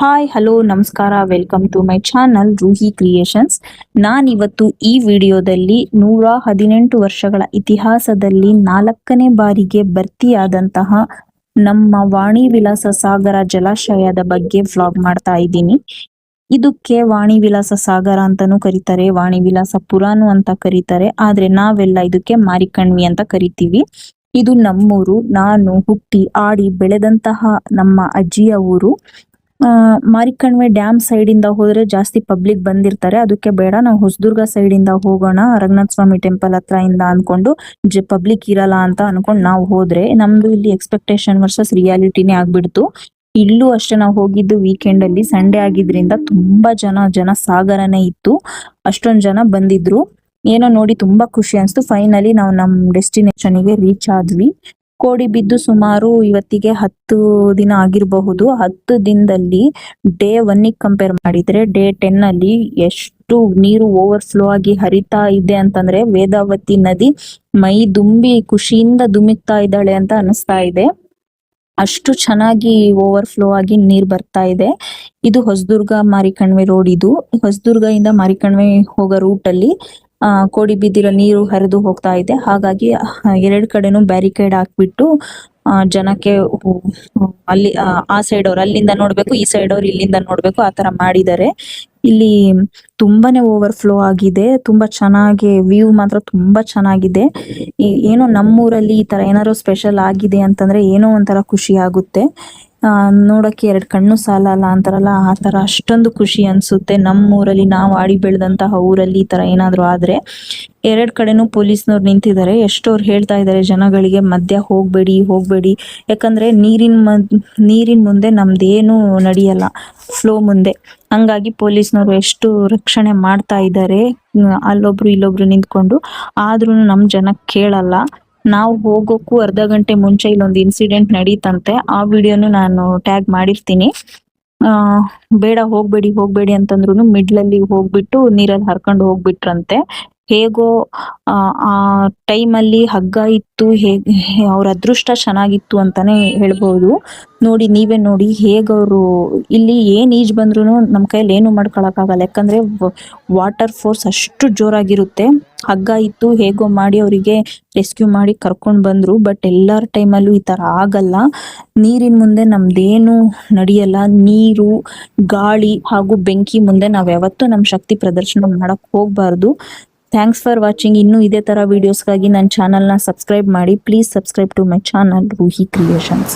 Hi hello ನಮಸ್ಕಾರ. Welcome to my channel Roohi creations ನಾನಿವತ್ತು ಈ ವಿಡಿಯೋದಲ್ಲಿ ನೂರ ಹದಿನೆಂಟು ವರ್ಷಗಳ ಇತಿಹಾಸದಲ್ಲಿ ನಾಲ್ಕನೇ ಬಾರಿಗೆ ಭರ್ತಿಯಾದಂತಹ ನಮ್ಮ ವಾಣಿ ವಿಲಾಸ ಸಾಗರ ಜಲಾಶಯದ ಬಗ್ಗೆ ವ್ಲಾಗ್ ಮಾಡ್ತಾ ಇದ್ದೀನಿ. ಇದಕ್ಕೆ ವಾಣಿ ವಿಲಾಸ ಸಾಗರ ಅಂತಾನೂ ಕರೀತಾರೆ ವಾಣಿ ವಿಲಾಸ ಪುರಾನು ಅಂತ ಕರೀತಾರೆ. ಆದ್ರೆ ನಾವೆಲ್ಲ ಇದಕ್ಕೆ ಮಾರಿಕಣ್ವಿ ಅಂತ ಕರಿತೀವಿ. ಇದು ನಮ್ಮೂರು. ನಾನು ಹುಟ್ಟಿ, ಆಡಿ ಬೆಳೆದಂತಹ ನಮ್ಮ ಅಜ್ಜಿಯ ಊರು. ಮಾರಿಕಣ್ವೆ ಡ್ಯಾಮ್ ಸೈಡ್ ಇಂದ ಹೋದ್ರೆ ಜಾಸ್ತಿ ಪಬ್ಲಿಕ್ ಬಂದಿರ್ತಾರೆ. ಅದಕ್ಕೆ ಬೇಡ, ನಾವು ಹೊಸದುರ್ಗ ಸೈಡ್ ಇಂದ ಹೋಗೋಣ, ರಂಗನಾಥ ಸ್ವಾಮಿ ಟೆಂಪಲ್ ಹತ್ರ ಇಂದ ಅನ್ಕೊಂಡು ಪಬ್ಲಿಕ್ ಇರಲ್ಲ ಅಂತ ಅನ್ಕೊಂಡು ನಾವು ಹೋದ್ರೆ ನಮ್ದು ಇಲ್ಲಿ ಎಕ್ಸ್ಪೆಕ್ಟೇಷನ್ ವರ್ಸಸ್ ರಿಯಾಲಿಟಿನೇ ಆಗ್ಬಿಡ್ತು. ಇಲ್ಲೂ ಅಷ್ಟೇ ನಾವು ಹೋಗಿದ್ದು ವೀಕೆಂಡ್ ಅಲ್ಲಿ ಸಂಡೇ ಆಗಿದ್ರಿಂದ ತುಂಬಾ ಜನ ಜನ ಸಾಗರನೇ ಇತ್ತು. ಅಷ್ಟೊಂದ್ ಜನ ಬಂದಿದ್ರು. ಏನೋ ನೋಡಿ ತುಂಬಾ ಖುಷಿ ಅನ್ಸ್ತು. ಫೈನಲಿ ನಾವು ನಮ್ ಡೆಸ್ಟಿನೇಷನ್ಗೆ ರೀಚ್ ಆದ್ವಿ. ಕೋಡಿ ಬಿದ್ದು ಸುಮಾರು ಇವತ್ತಿಗೆ ಹತ್ತು ದಿನ ಆಗಿರಬಹುದು. ಹತ್ತು ದಿನದಲ್ಲಿ ಡೇ ಒನ್ ಕಂಪೇರ್ ಮಾಡಿದ್ರೆ ಡೇ ಟೆನ್ ಅಲ್ಲಿ ಎಷ್ಟು ನೀರು ಓವರ್ ಫ್ಲೋ ಆಗಿ ಹರಿತಾ ಇದೆ ಅಂತಂದ್ರೆ ವೇದಾವತಿ ನದಿ ಮೈ ದುಂಬಿ ಖುಷಿಯಿಂದ ದುಮಿಕ್ತಾ ಇದ್ದಾಳೆ ಅಂತ ಅನಿಸ್ತಾ ಇದೆ. ಅಷ್ಟು ಚೆನ್ನಾಗಿ ಓವರ್ ಫ್ಲೋ ಆಗಿ ನೀರ್ ಬರ್ತಾ ಇದೆ. ಇದು ಹೊಸದುರ್ಗ ಮಾರಿಕಣ್ವೆ ರೋಡ್ ಇದು. ಹೊಸದುರ್ಗ ಇಂದ ಮಾರಿಕಣ್ವೆ ಹೋಗೋ ರೂಟ್ ಅಲ್ಲಿ ಆ ಕೋಡಿ ಬಿದ್ದಿರೋ ನೀರು ಹರಿದು ಹೋಗ್ತಾ ಇದೆ. ಹಾಗಾಗಿ ಎರಡ್ ಕಡೆನೂ ಬ್ಯಾರಿಕೇಡ್ ಹಾಕ್ಬಿಟ್ಟು ಆ ಜನಕ್ಕೆ ಅಲ್ಲಿ ಆ, ಸೈಡ್ ಅವ್ರು ಅಲ್ಲಿಂದ ನೋಡ್ಬೇಕು ಈ ಸೈಡ್ ಅವ್ರು ಇಲ್ಲಿಂದ ನೋಡ್ಬೇಕು ಆ ತರ ಮಾಡಿದ್ದಾರೆ. ಇಲ್ಲಿ ತುಂಬಾನೇ ಓವರ್ ಫ್ಲೋ ಆಗಿದೆ. ತುಂಬಾ ಚೆನ್ನಾಗಿ ವ್ಯೂ ಮಾತ್ರ ತುಂಬಾ ಚೆನ್ನಾಗಿದೆ. ಏನೋ ನಮ್ಮೂರಲ್ಲಿ ಈ ತರ ಏನಾದ್ರು ಸ್ಪೆಷಲ್ ಆಗಿದೆ ಅಂತಂದ್ರೆ ಏನೋ ಒಂಥರ ಖುಷಿ ಆಗುತ್ತೆ. ನೋಡಕ್ಕೆ ಎರಡ್ ಕಣ್ಣು ಸಾಲಲ್ಲ ಅಂತಾರಲ್ಲ, ಆ ತರ ಅಷ್ಟೊಂದು ಖುಷಿ ಅನ್ಸುತ್ತೆ. ನಮ್ಮೂರಲ್ಲಿ ನಾವು ಆಡಿ ಬೆಳೆದಂತಹ ಊರಲ್ಲಿ ಈ ತರ ಏನಾದ್ರು ಆದ್ರೆ, ಎರಡ್ ಕಡೆನೂ ಪೊಲೀಸ್ನವ್ರು ನಿಂತಿದ್ದಾರೆ. ಎಷ್ಟೋರು ಹೇಳ್ತಾ ಇದ್ದಾರೆ, ಜನಗಳಿಗೆ ಮಧ್ಯ ಹೋಗಬೇಡಿ ಹೋಗಬೇಡಿ. ಯಾಕಂದ್ರೆ ನೀರಿನ ನೀರಿನ ಮುಂದೆ ನಮ್ದೇನು ನಡೆಯಲ್ಲ, ಫ್ಲೋ ಮುಂದೆ. ಹಂಗಾಗಿ ಪೊಲೀಸ್ನವರು ಎಷ್ಟು ರಕ್ಷಣೆ ಮಾಡ್ತಾ ಇದ್ದಾರೆ ಅಲ್ಲೊಬ್ರು ಇಲ್ಲೊಬ್ರು ನಿಂತ್ಕೊಂಡು. ಆದ್ರೂ ನಮ್ ಜನ ಕೇಳಲ್ಲ. ನಾವು ಹೋಗೋಕ್ಕೂ ಅರ್ಧ ಗಂಟೆ ಮುಂಚೆ ಇಲ್ಲೊಂದು ಇನ್ಸಿಡೆಂಟ್ ನಡೀತಂತೆ. ಆ ವಿಡಿಯೋನು ನಾನು ಟ್ಯಾಗ್ ಮಾಡಿರ್ತೀನಿ. ಬೇಡ ಹೋಗ್ಬೇಡಿ ಹೋಗ್ಬೇಡಿ ಅಂತಂದ್ರು ಮಿಡ್ಲಲ್ಲಿ ಹೋಗ್ಬಿಟ್ಟು ನೀರಲ್ಲಿ ಹರ್ಕೊಂಡು ಹೋಗ್ಬಿಟ್ರಂತೆ. ಹೇಗೋ, ಆ ಟೈಮಲ್ಲಿ ಹಗ್ಗ ಇತ್ತು ಹೇಗ್ ಅವ್ರ ಅದೃಷ್ಟ ಚೆನ್ನಾಗಿತ್ತು ಅಂತಾನೆ ಹೇಳ್ಬೋದು. ನೋಡಿ, ನೀವೇ ನೋಡಿ ಹೇಗವರು, ಇಲ್ಲಿ ಏನ್ ಈಜ್ ಬಂದ್ರು ನಮ್ಮ ಕೈಯಲ್ಲಿ ಏನು ಮಾಡ್ಕೊಳಕ್ ಆಗಲ್ಲ ಯಾಕಂದ್ರೆ ವಾಟರ್ ಫೋರ್ಸ್ ಅಷ್ಟು ಜೋರಾಗಿರುತ್ತೆ. ಹಗ್ಗ ಇತ್ತು, ಹೇಗೋ ಮಾಡಿ ಅವರಿಗೆ ರೆಸ್ಕ್ಯೂ ಮಾಡಿ ಕರ್ಕೊಂಡ್ ಬಂದ್ರು, ಬಟ್ ಎಲ್ಲರ ಟೈಮಲ್ಲೂ ಈ ತರ ಆಗಲ್ಲ. ನೀರಿನ ಮುಂದೆ ನಮ್ದೇನು ನಡೆಯಲ್ಲ. ನೀರು, ಗಾಳಿ ಹಾಗೂ ಬೆಂಕಿ ಮುಂದೆ ನಾವು ಯಾವತ್ತೂ ನಮ್ ಶಕ್ತಿ ಪ್ರದರ್ಶನ ಮಾಡಕ್ಕೆ ಹೋಗ್ಬಾರ್ದು. ಥ್ಯಾಂಕ್ಸ್ ಫಾರ್ ವಾಚಿಂಗ್ ಇನ್ನೂ ಇದೇ ಥರ ವೀಡಿಯೋಸ್ಗಾಗಿ ನನ್ನ ಚಾನಲ್ನ ಸಬ್ಸ್ಕ್ರೈಬ್ ಮಾಡಿ. Please subscribe to my channel Roohi creations